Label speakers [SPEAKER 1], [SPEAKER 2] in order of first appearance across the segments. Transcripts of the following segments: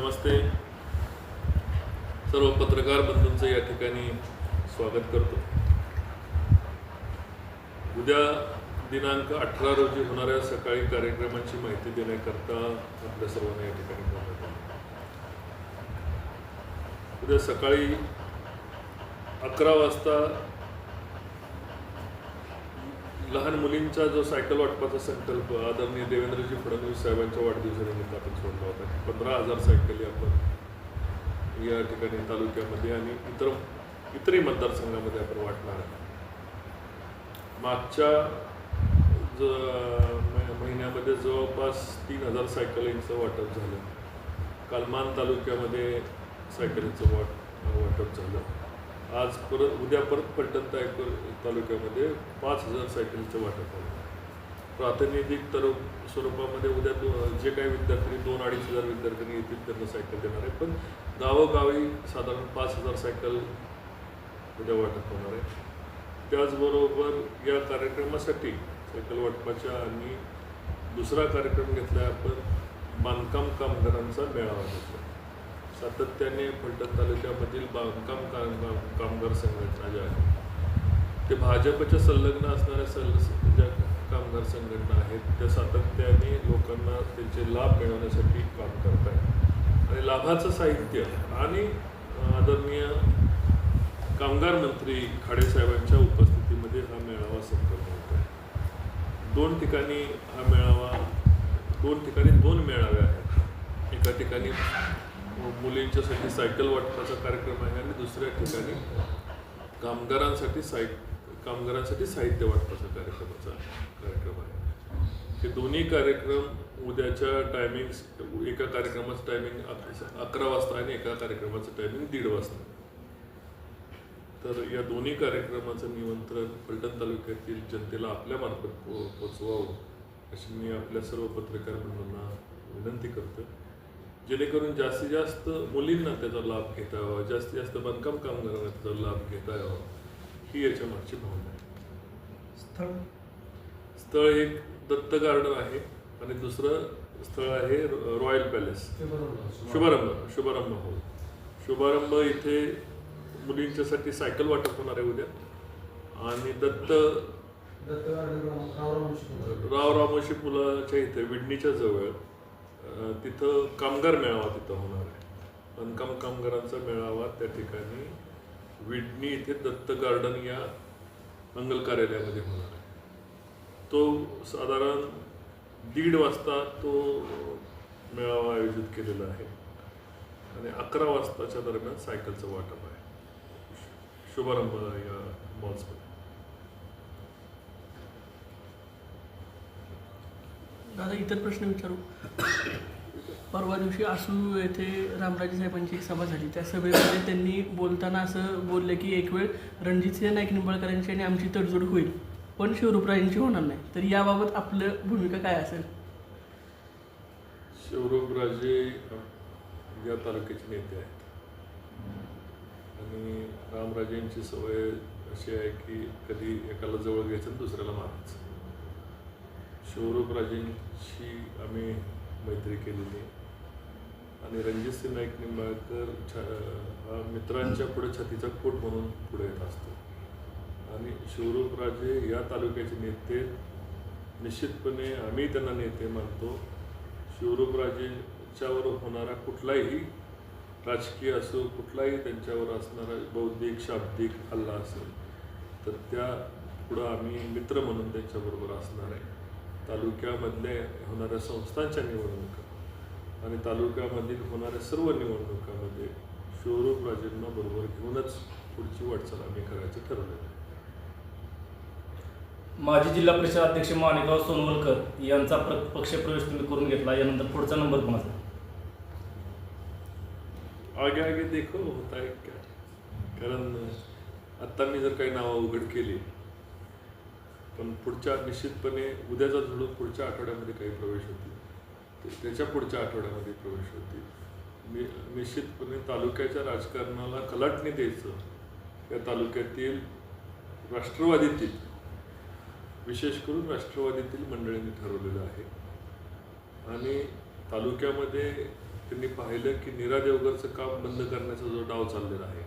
[SPEAKER 1] नमस्ते. सर्व पत्रकार बंधूंचं या ठिकाणी स्वागत करतो. उद्या दिनांक अठरा रोजी होणाऱ्या सकाळी कार्यक्रमाची माहिती देण्याकरता आपल्या सर्वांना या ठिकाणी बोलवलं उद्या सकाळी अकरा वाजता लहान मुलींचा जो सायकल वाटपाचा संकल्प आदरणीय देवेंद्रजी फडणवीस साहेबांच्या वाढदिवसानिमित्त आपण सोडला होता. पंधरा हजार सायकली आपण या ठिकाणी तालुक्यामध्ये आणि इतर इतरही मतदारसंघामध्ये आपण वाटणार आहे मागच्या ज महिन्यामध्ये जवळपास तीन हजार सायकलींचं वाटप झालं. काल मान तालुक्यामध्ये सायकलींचं वाट वाटप झालं. आज परत उद्या परत पलटण तायकर तालुक्यामध्ये पाच हजार सायकलचं वाटप आहे प्रातिनिधिक तर स्वरूपामध्ये उद्या दो जे काही विद्यार्थी दोन अडीच हजार विद्यार्थ्यांनी येतील त्यांना सायकल देणार आहे. पण गावोगावी साधारण पाच हजार सायकल उद्या वाटप होणार आहे. त्याचबरोबर या कार्यक्रमासाठी सायकल वाटपाच्या आणि दुसरा कार्यक्रम घेतला आहे आपण बांधकाम कामगारांचा मेळावा घेतला. सातत्याने फलटण तालुक्यामधील बांधकाम कामगार कामगार संघटना ज्या आहेत ते भाजपच्या संलग्न असणाऱ्या सल ज्या कामगार संघटना आहेत त्या सातत्याने लोकांना त्यांचे लाभ मिळवण्यासाठी काम करत आहेत आणि लाभाचं साहित्य आणि आदरणीय कामगार मंत्री खाडेसाहेबांच्या उपस्थितीमध्ये हा मेळावा संपन्न होत आहे दोन ठिकाणी हा मेळावा दोन ठिकाणी दोन मेळावे आहेत. एका ठिकाणी मुलींच्यासाठी सायकल वाटपाचा कार्यक्रम आहे आणि दुसऱ्या ठिकाणी कामगारांसाठी साय कामगारांसाठी साहित्य वाटपाचा कार्यक्रमाचा कार्यक्रम आहे. हे दोन्ही कार्यक्रम उद्याच्या टायमिंग एका कार्यक्रमाचं टायमिंग अकरा वाजता आणि एका कार्यक्रमाचं टायमिंग दीड वाजता. तर या दोन्ही कार्यक्रमाचं निमंत्रण फलटण तालुक्यातील जनतेला आपल्यामार्फत पो पोचवावं अशी मी आपल्या सर्व पत्रकार बंधूंना विनंती करतो जेणेकरून जास्तीत जास्त मुलींना त्याचा लाभ घेता यावा जास्तीत जास्त बांधकाम कामगारांना त्याचा लाभ घेता यावा ही याच्या मागची भावना आहे.
[SPEAKER 2] स्थळ?
[SPEAKER 1] स्थळ एक दत्त गार्डन आहे आणि दुसरं स्थळ आहे रॉयल पॅलेस. शुभारंभ. शुभारंभ हो शुभारंभ इथे मुलींच्यासाठी सायकल वाटप होणार आहे उद्या. आणि दत्त राव रामोशी पुलाच्या इथे विडणीच्या जवळ तिथं कामगार मेळावा तिथं होणार आहे. बांधकाम कामगारांचा मेळावा त्या ठिकाणी विडणी इथे दत्त गार्डन या मंगल कार्यालयामध्ये होणार आहे. तो साधारण दीड वाजता तो मेळावा आयोजित केलेला आहे आणि अकरा वाजताच्या दरम्यान सायकलचं वाटप आहे. शुभारंभ या मॉल्समध्ये.
[SPEAKER 2] दादा इतर प्रश्न विचारू. परवा दिवशी आसू येथे रामराजे साहेबांची एक सभा झाली. त्या सभेमध्ये त्यांनी बोलताना असं बोललं की एक वेळ रणजितसिंह नाईक निंबाळकरांची आणि आमची तडजोड होईल पण शिवरूपराजांची होणार नाही. तर याबाबत आपलं भूमिका काय असेल?
[SPEAKER 1] शिवरूपराजे या तालुक्याचे नेते आहेत. आणि रामराजेंची सवय अशी आहे की कधी एकाला जवळ घ्यायचं दुसऱ्याला मारायचं. शिवरूपराजेंची आम्ही मैत्री केलेली आणि आणि रणजितसिंह नाईक निंबाळकर छ हा मित्रांच्या पुढे छतीचा कोट म्हणून पुढे येत असतो. आणि शिवरूपराजे या तालुक्याचे नेते. निश्चितपणे आम्ही त्यांना नेते मानतो. शिवरूपराजेंच्यावर होणारा कुठलाही राजकीय असो कुठलाही त्यांच्यावर असणारा बौद्धिक शाब्दिक हल्ला असेल तर त्या पुढं आम्ही मित्र म्हणून त्यांच्याबरोबर असणार आहे. तालुक्यामधल्या होणाऱ्या संस्थांच्या निवडणुका आणि तालुक्यामधील होणाऱ्या सर्व निवडणुकामध्ये शिवरूपराजेंना बरोबर घेऊनच पुढची वाटचाल आम्ही करायचं ठरवलेलं आहे
[SPEAKER 3] माजी जिल्हा परिषद अध्यक्ष माणिकराव सोनवलकर यांचा प्र- पक्ष प्रवेश तुम्ही करून घेतला. यानंतर पुढचा नंबर कोणाचा?
[SPEAKER 1] आगे आगे देखो होता है क्या कारण आत्ता मी जर काही नावं उघड केली पण पुढच्या निश्चितपणे उद्याचा धडून पुढच्या आठवड्यामध्ये काही प्रवेश होतील. ते- त्याच्या पुढच्या आठवड्यामध्ये प्रवेश होतील. मी निश्चितपणे तालुक्याच्या राजकारणाला कलाटणी द्यायचं या तालुक्यातील राष्ट्रवादीतील विशेष करून राष्ट्रवादीतील मंडळींनी ठरवलेलं आहे. आणि तालुक्यामध्ये त्यांनी पाहिलं की नीरा देवगरचं काम बंद करण्याचा जो डाव चाललेला आहे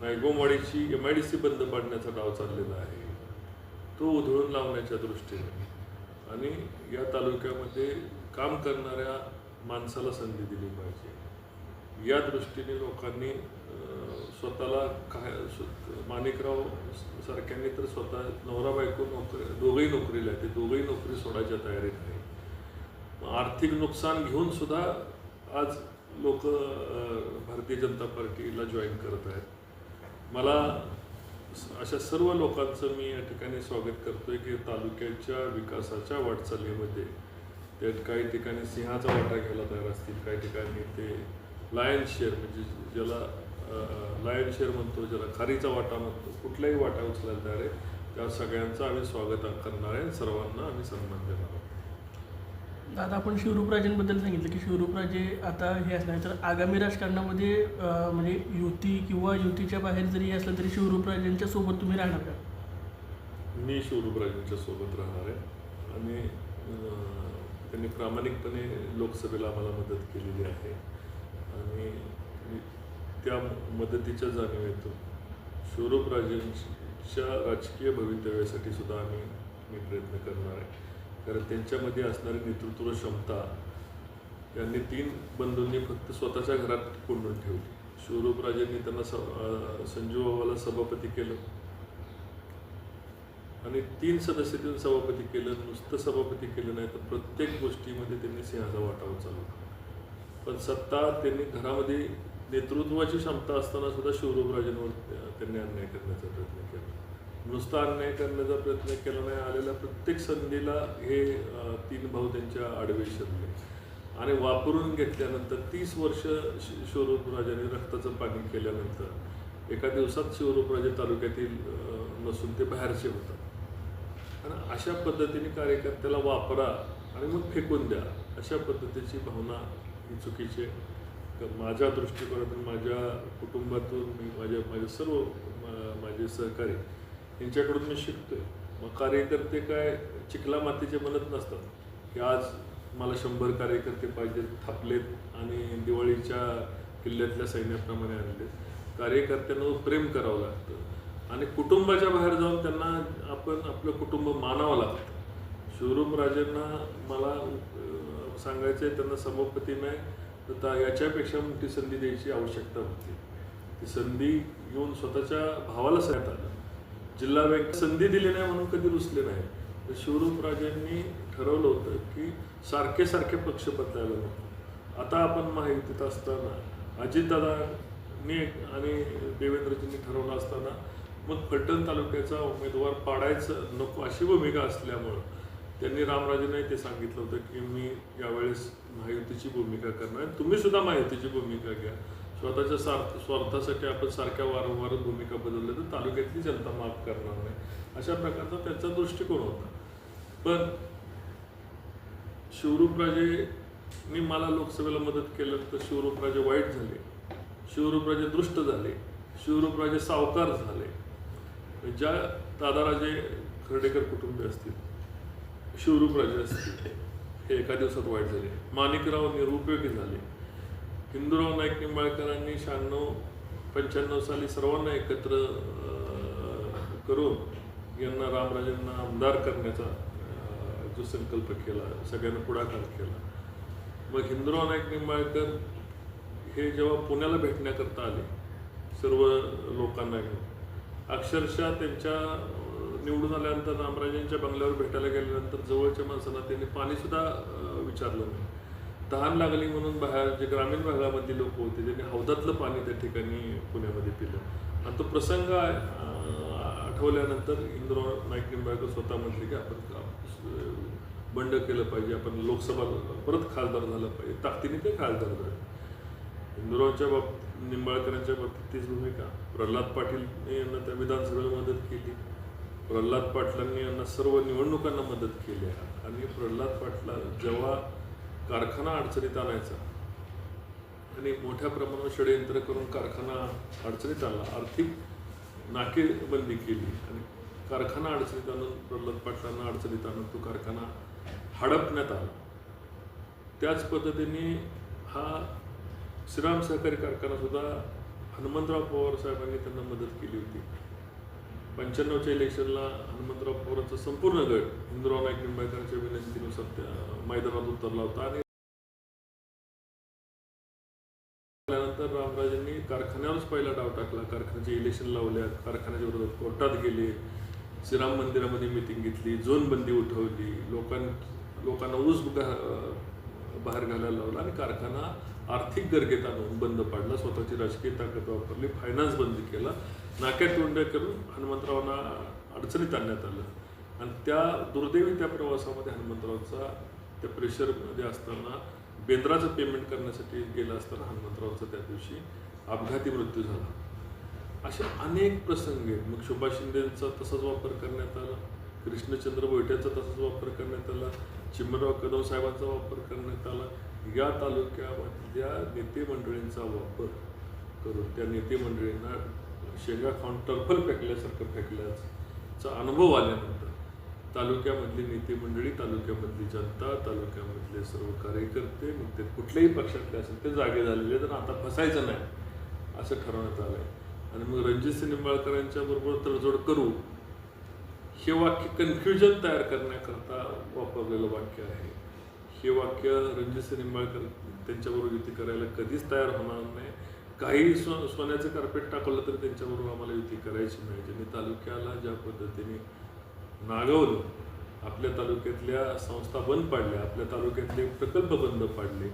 [SPEAKER 1] नायगोमवाडीची एम आय डी सी बंद पाडण्याचा डाव चाललेला आहे. तो उधळून लावण्याच्या दृष्टीने आणि या तालुक्यामध्ये काम करणाऱ्या माणसाला संधी दिली पाहिजे. या दृष्टीने लोकांनी स्वतःला काय माणिकराव सारख्यांनी तर स्वतः नवरा बायको नोकरी दोघंही नोकरीला आहे ते दोघंही नोकरी सोडायच्या तयारीत आहे आर्थिक नुकसान घेऊन सुद्धा आज लोक भारतीय जनता पार्टीला जॉईन करत आहेत. मला अशा सर्व लोकांचं मी या ठिकाणी स्वागत करतोय की तालुक्याच्या विकासाच्या वाटचालीमध्ये. त्यात काही ठिकाणी सिंहाचा वाटा घ्यायला तयार असतील काही ठिकाणी ते लायन शेअर म्हणजे ज्याला लायन शेअर म्हणतो ज्याला खारीचा वाटा म्हणतो कुठलाही वाटा उचलायला तयार आहे. त्या सगळ्यांचं आम्ही स्वागत करणार आहे. सर्वांना आम्ही सन्मान देणार आहोत.
[SPEAKER 2] आता आपण शिवरूपराजेंबद्दल सांगितलं की शिवरूपराजे आता हे असणार. तर आगामी राजकारणामध्ये म्हणजे युती किंवा युतीच्या बाहेर जरी असलं तरी शिवरूपराजेंच्या सोबत तुम्ही राहणार का?
[SPEAKER 1] मी शिवरूपराजेंच्या सोबत राहणार आहे. आणि त्यांनी प्रामाणिकपणे लोकसभेला आम्हाला मदत केलेली आहे. आणि त्या मदतीच्या जाणीवेतून शिवरूपराजेंच्या राजकीय भवितव्यासाठी सुद्धा आम्ही मी प्रयत्न करणार आहे. कारण त्यांच्यामध्ये असणारी नेतृत्व क्षमता यांनी तीन बंधूंनी फक्त स्वतःच्या घरात कोंडून ठेवली. शिवरूपराजांनी त्यांना स अं, संजू सभापती केलं. आणि तीन सदस्य सभापती केलं नुसतं सभापती केलं नाही तर प्रत्येक गोष्टीमध्ये त्यांनी सिंहाचा वाटावा चालू पण सत्ता त्यांनी घरामध्ये नेतृत्वाची क्षमता असताना सुद्धा शिवरूपराजांवर त्यांनी अन्याय करण्याचा प्रयत्न केला. नुसता अन्याय करण्याचा प्रयत्न केला नाही आलेल्या प्रत्येक संधीला हे तीन भाऊ त्यांच्या आडवे शिरले. आणि वापरून घेतल्यानंतर तीस वर्ष शि- रक्ताचं पाणी केल्यानंतर एका दिवसात शिवरूपराजे तालुक्यातील नसून ते बाहेरचे होतात. आणि अशा पद्धतीने कार्यकर्त्याला वापरा आणि मग फेकून द्या अशा पद्धतीची भावना ही चुकीची आहे. तर माझ्या दृष्टिकोनातून माझ्या कुटुंबातून मी माझ्या माझे सर्व माझे सहकारी यांच्याकडून मी शिकतोय. मग कार्यकर्ते काय चिखला मातीचे बनत नसतात. की आज मला शंभर कार्यकर्ते पाहिजेत थापलेत आणि दिवाळीच्या किल्ल्यातल्या सैन्याप्रमाणे आणले कार्यकर्त्यांना प्रेम करावं लागतं. आणि कुटुंबाच्या बाहेर जाऊन त्यांना आपण आपलं कुटुंब मानावं लागतं. शिवरूप राजेंना मला सांगायचं आहे त्यांना सभापती नाही तर त्या- याच्यापेक्षा मोठी संधी द्यायची आवश्यकता होती. ती संधी येऊन स्वतःच्या भावाला सांगत आलं. जिल्हा बँक संधी दिली नाही म्हणून कधी रुसले नाही. तर शिवरूप राजेंनी ठरवलं होतं की सारखे सारखे पक्ष बदलायला नको. आता आपण माहितीत असताना अजितदादांनी आणि देवेंद्रजींनी ठरवलं असताना मग फलटण तालुक्याचा उमेदवार पाडायचं नको अशी भूमिका असल्यामुळं त्यांनी रामराजेंनाही ते सांगितलं होतं की मी यावेळेस महायुतीची भूमिका करणार. तुम्ही सुद्धा महायुतीची भूमिका घ्या. स्वतःच्या स्वार्थ स्वार्थासाठी आपण सारख्या वारंवार भूमिका बदलल्या तर तालुक्यातली जनता माफ करणार नाही. अशा प्रकारचा त्यांचा दृष्टिकोन होता. पण शिवरूपराजेंनी मला लोकसभेला मदत केलं तर शिवरूपराजे वाईट झाले. शिवरूपराजे दृष्ट झाले. शिवरूपराजे सावकार झाले. ज्या दादाराजे खर्डेकर कुटुंबे असतील शिवरूपराजे असतील हे एका दिवसात वाईट झाले. माणिकराव निरुपयोगी झाले. हिंदूराव नाईक निंबाळकरांनी शहाण्णव पंच्याण्णव साली सर्वांना एकत्र करून यांना रामराजेंना आमदार करण्याचा जो संकल्प केला सगळ्यांना पुढाकार केला. मग हिंदूराव नाईक निंबाळकर हे जेव्हा पुण्याला भेटण्याकरता आले सर्व लोकांना घेऊन अक्षरशः त्यांच्या निवडून आल्यानंतर रामराजेंच्या बंगल्यावर भेटायला गेल्यानंतर जवळच्या माणसांना त्यांनी पाणीसुद्धा विचारलं नाही. तहान लागली म्हणून बाहेर जे ग्रामीण भागामधली लोक होते त्यांनी हौदातलं पाणी त्या ठिकाणी पुण्यामध्ये पिलं. आणि तो प्रसंग आठवल्यानंतर इंद्रराव नाईक निंबाळकर स्वतः म्हटले की आपण बंड केलं पाहिजे आपण लोकसभा परत खासदार झालं पाहिजे. ताकदीने ते खासदार झाले. इंदुरावच्या बाबतीत निंबाळकरांच्या बाबतीत तीच भूमिका. प्रल्हाद पाटील यांना त्या विधानसभेला मदत केली. प्रल्हाद पाटलांनी यांना सर्व निवडणुकांना मदत केली आणि प्रल्हाद पाटला जेव्हा कारखाना अडचणीत आणायचा. आणि मोठ्या प्रमाणावर षडयंत्र करून कारखाना अडचणीत आणला. आर्थिक नाकेबंदी केली. आणि कारखाना अडचणीत आणून प्रल्हाद पाटलांना अडचणीत आणून तो कारखाना हडपण्यात आला. त्याच पद्धतीने हा श्रीराम सहकारी कारखाना सुद्धा हनुमंतराव पवार साहेबांनी त्यांना मदत केली होती. पंच्याण्णवच्या इलेक्शनला हनुमंतराव पवारांचा संपूर्ण गट हिंदुराव नाईक निंबाळकरांच्या विनंतीनुसार त्या मैदानात उतरला होता आणि त्यानंतर रामराजांनी कारखान्यावरच पहिला डाव टाकला. कारखान्याचे इलेक्शन लावल्या कारखान्याच्या विरोधात कोर्टात गेले. श्रीराम मंदिरामध्ये मिटिंग घेतली झोन बंदी उठवली लोकां लोकांना ऊस बाहेर घालायला लावला आणि कारखाना आर्थिक गर्गेत आणून बंद पाडला. स्वतःची राजकीय ताकद वापरली फायनान्स बंद केला. नाक्यात तोंड्या करून हनुमंतरावांना अडचणीत आणण्यात आलं. आणि त्या दुर्दैवी त्या प्रवासामध्ये हनुमंतरावचा त्या प्रेशरमध्ये असताना बेंद्राचं पेमेंट करण्यासाठी गेला असताना हनुमंतरावचा त्या दिवशी अपघाती मृत्यू झाला. असे अनेक प्रसंग आहेत. मग सुभाष शिंदेचा तसाच वापर करण्यात आला. कृष्णचंद्र बोयट्याचा तसाच वापर करण्यात आला. चिमनराव कदम साहेबांचा वापर करण्यात आला. या तालुक्यामधल्या नेते मंडळींचा वापर करून त्या नेते मंडळींना शेगा खाऊन टर्फल फेकल्यासारखं फेकल्याचा अनुभव आल्यानंतर तालुक्यामधली नेते मंडळी तालुक्यामधली जनता तालुक्यामधले सर्व कार्यकर्ते मग ते कुठल्याही पक्षातले असेल ते जागे झालेले तर आता फसायचं नाही असं ठरवण्यात आलं आहे आणि मग रणजित निंबाळकरांच्या बरोबर तडजोड करू हे वाक्य कन्फ्युजन तयार करण्याकरता वापरलेलं वाक्य आहे. हे वाक्य रणजित निंबाळकर त्यांच्याबरोबर युती करायला कधीच तयार होणार नाही. काही सो सोन्याचं कार्पेट टाकवलं तरी त्यांच्याबरोबर आम्हाला युती करायची नाही. ज्यांनी तालुक्याला ज्या पद्धतीने नागवलं आपल्या तालुक्यातल्या संस्था बंद पाडल्या आपल्या तालुक्यातले प्रकल्प बंद पाडले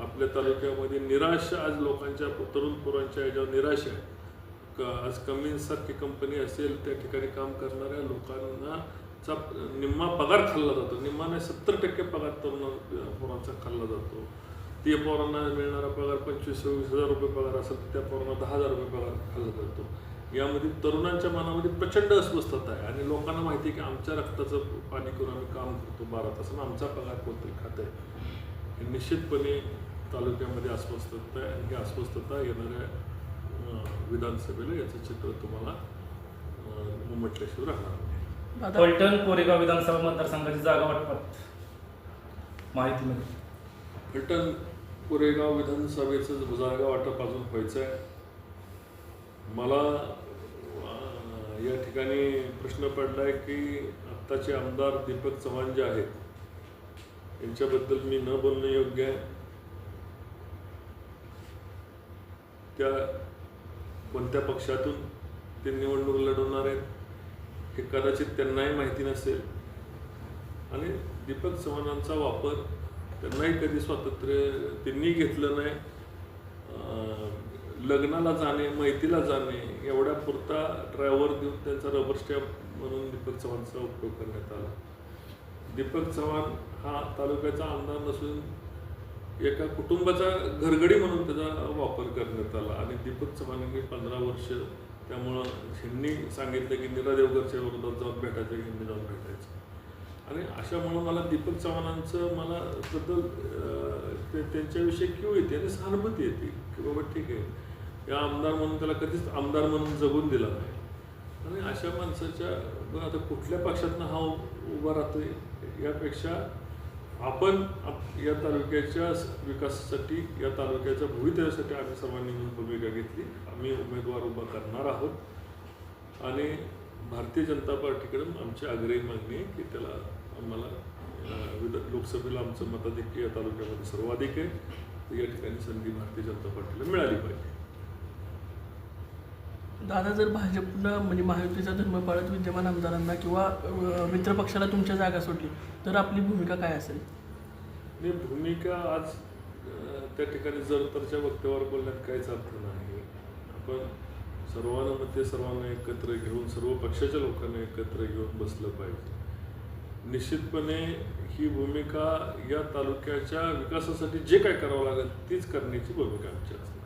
[SPEAKER 1] आपल्या तालुक्यामध्ये निराश आज लोकांच्या तरुण पोरांच्या याच्यावर निराश आहे. क- आज कमीसारखी कंपनी असेल त्या ठिकाणी काम करणाऱ्या लोकांना चा निम्मा पगार खाल्ला जातो. निम्मा नाही सत्तर टक्के पगार तरुण पोरांचा खाल्ला जातो. ते पोरांना मिळणारा पगार पंचवीस सव्वीस हजार रुपये पगार असेल तर त्या पोरांना दहा हजार रुपये पगार खाल्ला जातो यामध्ये तरुणांच्या मनामध्ये प्रचंड अस्वस्थता आहे आणि लोकांना माहिती आहे की आमच्या रक्ताचं पाणी करून आम्ही काम करतो बारा तास आमचा पगार कोणतरी खात आहे. हे निश्चितपणे तालुक्यामध्ये अस्वस्थता आहे आणि ही अस्वस्थता येणाऱ्या विधानसभेला याचं चित्र तुम्हाला अं, उमटल्याशिवाय राहणार नाही.
[SPEAKER 3] फलटण कोरेगाव विधानसभा मतदारसंघाची जागा वाटपात. माहिती मिळते
[SPEAKER 1] फलटण कोरेगाव विधानसभेचं जागा वाटप अजून व्हायचं आहे मला या ठिकाणी प्रश्न पडला आहे की आत्ताचे आमदार दीपक चव्हाण जे आहेत यांच्याबद्दल मी न बोलणं योग्य आहे. त्या कोणत्या पक्षातून ते निवडणूक लढवणार आहेत हे कदाचित त्यांनाही माहिती नसेल. आणि दीपक चव्हाणांचा वापर त्यांनाही कधी स्वातंत्र्य त्यांनी घेतलं नाही. लग्नाला जाणे माहितीला जाणे एवढ्या पुरता ड्रायव्हर देऊन त्यांचा रबर स्टॅम्प म्हणून दीपक चव्हाणचा उपयोग करण्यात आला. दीपक चव्हाण हा तालुक्याचा आमदार नसून एका कुटुंबाचा घरगडी म्हणून त्याचा वापर करण्यात आला आणि दीपक चव्हाणांनी पंधरा वर्ष त्यामुळं ह्यांनी सांगितलं की निरा देवगरच्या विरोधात जाऊन भेटायचं हिंदी जाऊन भेटायचं. अशामुळं मला दीपक चव्हाणांचं मला बद्दल ते त्यांच्याविषयी क्यू येते आणि सहानुभूती येते की बाबा ठीक आहे. या आमदार म्हणून त्याला कधीच आमदार म्हणून जगून दिला नाही. आणि अशा माणसाच्या आता कुठल्या पक्षातनं हा उभा राहतोय यापेक्षा आपण आप- या तालुक्याच्या विकासासाठी या तालुक्याच्या भवितव्यासाठी आम्ही सर्वांनी मिळून भूमिका घेतली. आम्ही उमेदवार उभा करणार आहोत. आणि भारतीय जनता पार्टीकडून आमची आग्रही मागणी आहे की त्याला आम्हाला विध- लोकसभेला आमचं मताधिक्य या तालुक्यामध्ये सर्वाधिक आहे. तर या ठिकाणी संधी भारतीय जनता पार्टीला मिळाली पाहिजे.
[SPEAKER 2] दादा जर भाजपनं म्हणजे महायुतीचा धर्म पाळत विद्यमान आमदारांना किंवा मित्रपक्षाला तुमच्या जागा सोडली तर आपली भूमिका काय असेल?
[SPEAKER 1] आणि भूमिका आज त्या ठिकाणी जर तरच्या वक्त्यावर बोलण्यात काहीच अर्थ नाही. आपण सर्वांमध्ये सर्वांना एकत्र घेऊन सर्व पक्षाच्या लोकांना एकत्र घेऊन बसलं पाहिजे. निश्चितपणे ही भूमिका या तालुक्याच्या विकासासाठी जे काय करावं लागेल तीच करण्याची भूमिका आमची असते.